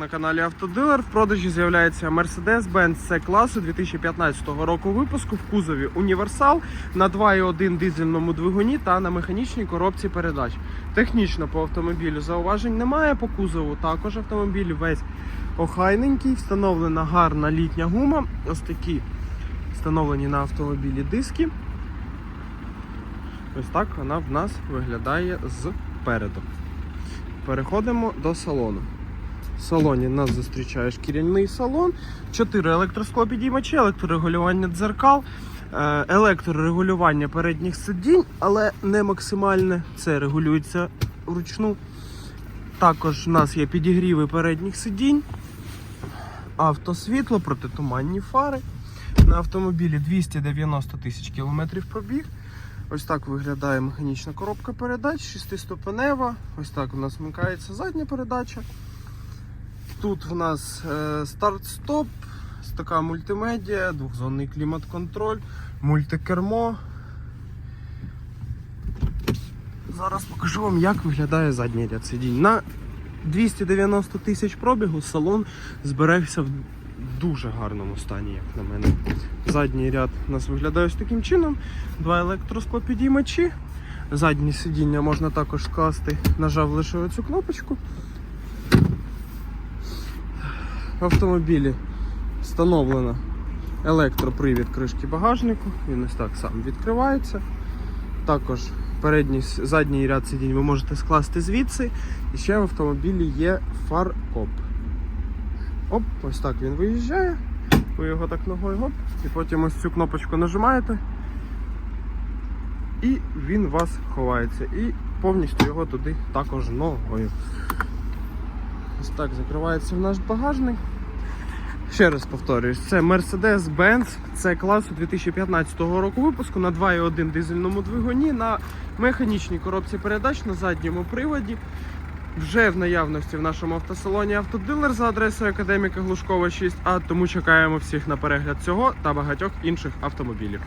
На каналі Автодилер в продажі з'являється Mercedes-Benz C класу 2015 року випуску в кузові Універсал на 2,1 дизельному двигуні та на механічній коробці передач. Технічно по автомобілю зауважень немає. По кузову також автомобіль весь охайненький, встановлена гарна літня гума. Ось такі встановлені на автомобілі диски. Ось так вона в нас виглядає зпереду. Переходимо до салону. В салоні нас зустрічає шкіряний салон, 4 електросклопідіймачі, електрорегулювання дзеркал, е, електрорегулювання передніх сидінь, але не максимальне. Це регулюється вручну. Також у нас є підігріви передніх сидінь, автосвітло, протитуманні фари. На автомобілі 290 тисяч кілометрів пробіг. Ось так виглядає механічна коробка передач, шестиступенева. Ось так у нас вмикається задня передача. Тут в нас е, старт-стоп, така мультимедіа, двохзонний клімат-контроль, мультикермо. Зараз покажу вам, як виглядає задній ряд сидінь. На 290 тисяч пробігу салон зберегся в дуже гарному стані, як на мене. Задній ряд у нас виглядає ось таким чином. Два електросклопідіймачі. Заднє сидіння можна також скласти, нажав лише оцю кнопочку. В автомобілі встановлено електропривід кришки багажнику. Він ось так сам відкривається. Також передній задній ряд сидінь ви можете скласти звідси. І ще в автомобілі є фаркоп. Оп, ось так він виїжджає. Ви його так ногою гоп, і потім ось цю кнопочку нажимаєте. І він у вас ховається. І повністю його туди також ногою. Ось так закривається наш багажник. Ще раз повторюсь, це Mercedes-Benz, це класу 2015 року випуску на 2,1 дизельному двигуні, на механічній коробці передач на задньому приводі. Вже в наявності в нашому автосалоні автодилер за адресою Академіка Глушкова 6А, тому чекаємо всіх на перегляд цього та багатьох інших автомобілів.